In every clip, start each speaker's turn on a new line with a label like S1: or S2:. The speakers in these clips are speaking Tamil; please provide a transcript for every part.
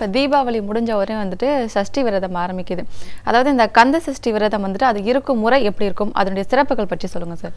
S1: இப்போ தீபாவளி முடிஞ்ச வரையும் வந்துட்டு சஷ்டி விரதம் ஆரம்பிக்குது. அதாவது இந்த கந்த சஷ்டி விரதம் வந்துட்டு அது இருக்கும் முறை எப்படி இருக்கும்? அதனுடைய சிறப்புகள் பற்றி சொல்லுங்க சார்.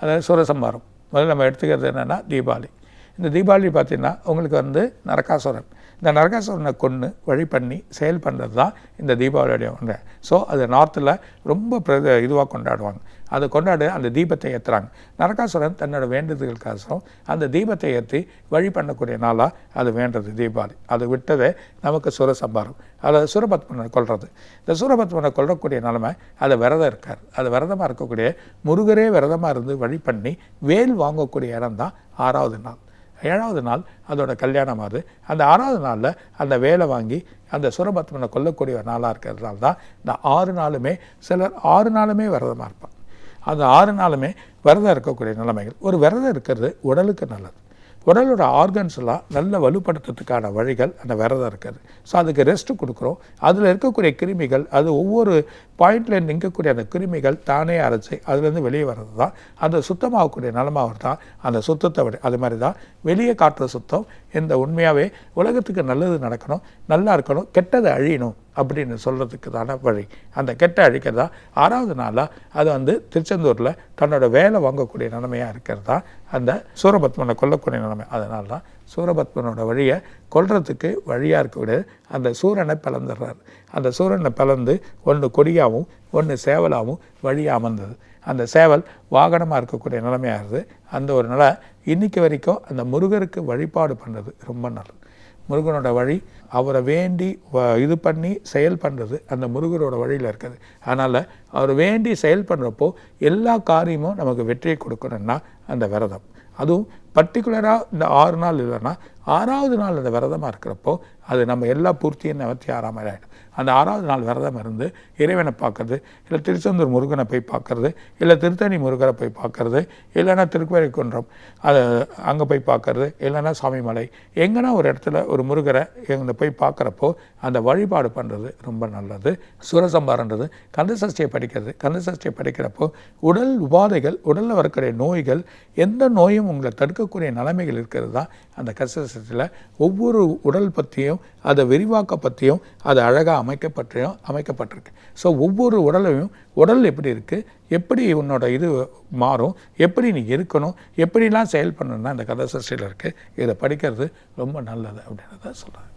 S2: அதாவது சூரசம்பாரம் முதல்ல நம்ம எடுத்துக்கிறது என்னென்னா தீபாவளி. இந்த தீபாவளி பார்த்திங்கன்னா உங்களுக்கு வந்து நரகாசுரன் இந்த நரகாசுரனை கொன்று வழி பண்ணி செயல் பண்ணுறது தான் இந்த தீபாவளியுடைய ஒன்று. ஸோ அது நார்த்தில் ரொம்ப பிர இதுவாக கொண்டாடுவாங்க. அதை கொண்டாடு அந்த தீபத்தை ஏற்றுறாங்க நரகாசுரன் தன்னோட வேண்டுதலுக்காக அந்த தீபத்தை ஏற்றி வழி பண்ணக்கூடிய நாளாக அது வேண்டது தீபாவளி. அது விட்டதே நமக்கு சுரசம்பாரம். அதை சூரபத்மனை கொள்வது இந்த சூரபத்மனை கொல்லக்கூடிய நிலைமை அது விரதம் இருக்கார். அது விரதமாக இருக்கக்கூடிய முருகரே விரதமாக இருந்து வழி பண்ணி வேல் வாங்கக்கூடிய இடம் தான் ஆறாவது நாள். ஏழாவது நாள் அதோட கல்யாணம் ஆகுது அந்த ஆறாவது நாளில் அந்த வேலை வாங்கி அந்த சுரபத்மனை கொல்லக்கூடிய ஒரு நாளாக இருக்கிறதுனால தான் இந்த ஆறு நாளுமே சிலர் ஆறு நாளுமே விரதமாக இருப்பாங்க. அந்த ஆறு நாளுமே விரதம் இருக்கக்கூடிய நிலைமைகள். ஒரு விரதம் இருக்கிறது உடலுக்கு நல்லது. உடலோட ஆர்கன்ஸ் எல்லாம் நல்ல வலுப்படுத்துறதுக்கான வழிகள் அந்த விரதம் இருக்குது ஸோ அதுக்கு ரெஸ்ட்டு கொடுக்குறோம். அதில் இருக்கக்கூடிய கிருமிகள் அது ஒவ்வொரு பாயிண்ட்ல நிற்கக்கூடிய அந்த கிருமிகள் தானே அரைச்சி அதுலேருந்து வெளியே வர்றது தான் அந்த சுத்தமாகக்கூடிய நிலமாக தான் அந்த சுத்தத்தை விட அது மாதிரி தான் வெளியே காட்டுற சுத்தம். இந்த உண்மையாகவே உலகத்துக்கு நல்லது நடக்கணும் நல்லா இருக்கணும் கெட்டதை அழியணும். அப்படின்னு சொல்கிறதுக்குதான வழி. அந்த கெட்ட அழிக்கிறதா? ஆறாவது நாளாக அது வந்து திருச்செந்தூரில் தன்னோட வேலை வாங்கக்கூடிய நிலைமையாக இருக்கிறது? தான் அந்த சூரபத்மனை கொல்லக்கூடிய நிலைமை. அதனால தான் சூரபத்மனோட வழியை கொல்றதுக்கு வழியாக இருக்கக்கூடிய அந்த சூரனை பிளந்துடுறாரு அந்த சூரனை பிளந்து ஒன்று கொடியாகவும் ஒன்று சேவலாகவும் வழியாக அமர்ந்தது. அந்த சேவல் வாகனமாக இருக்கக்கூடிய நிலைமையாகிறது அந்த ஒரு நிலை இன்னைக்கு வரைக்கும் அந்த முருகருக்கு வழிபாடு பண்ணுறது ரொம்ப நல்லது. முருகனோட வழி அவரை வேண்டி இது பண்ணி செயல் பண்ணுறது அந்த முருகரோட வழியில் இருக்குது. அதனால் அவர் வேண்டி செயல் பண்ணுறப்போ எல்லா காரியமும் நமக்கு வெற்றியை கொடுக்கணும்னா அந்த விரதம். அதுவும் பர்டிகுலராக இந்த ஆறு நாள் இல்லைன்னா ஆறாவது நாள் அந்த விரதமாக இருக்கிறப்போ அது நம்ம எல்லா பூர்த்தியும் நிவர்த்தி ஆறாம ஆகிடும் அந்த ஆறாவது நாள் விரதம் இருந்து இறைவனை பார்க்கறது இல்லை திருச்செந்தூர் முருகனை போய் பார்க்கறது இல்லை திருத்தணி முருகரை போய் பார்க்கறது இல்லைன்னா திருக்குவரைக்குன்றம் அதை அங்கே போய் பார்க்கறது இல்லைன்னா சாமிமலை எங்கன்னா ஒரு இடத்துல ஒரு முருகரை எங்கே போய் பார்க்குறப்போ அந்த வழிபாடு பண்ணுறது ரொம்ப நல்லது. சூரசம்பாரன்றது கந்தசஷ்டியை படிக்கிறது கந்தசஷ்டியை படிக்கிறப்போ உடல் உபாதைகள் உடலில் வரக்கூடிய நோய்கள் எந்த நோயும் உங்களை தடுக்கக்கூடிய நிலைமைகள் இருக்கிறது தான் அந்த கந்தசஷ்டியில் ஒவ்வொரு உடல் பற்றியும் அதை விரிவாக்க பற்றியும் அது அழகாக அமைக்கப்பட்டியும் அமைக்கப்பட்டிருக்கு. ஸோ ஒவ்வொரு உடலையும் உடல் எப்படி இருக்குது எப்படி உன்னோட இது மாறும் எப்படி நீ இருக்கணும் எப்படிலாம் செயல் பண்ணணும்னா இந்த கதை சிருஷ்டியில் இருக்குது இதை படிக்கிறது ரொம்ப நல்லது அப்படின்றத சொல்கிறேன்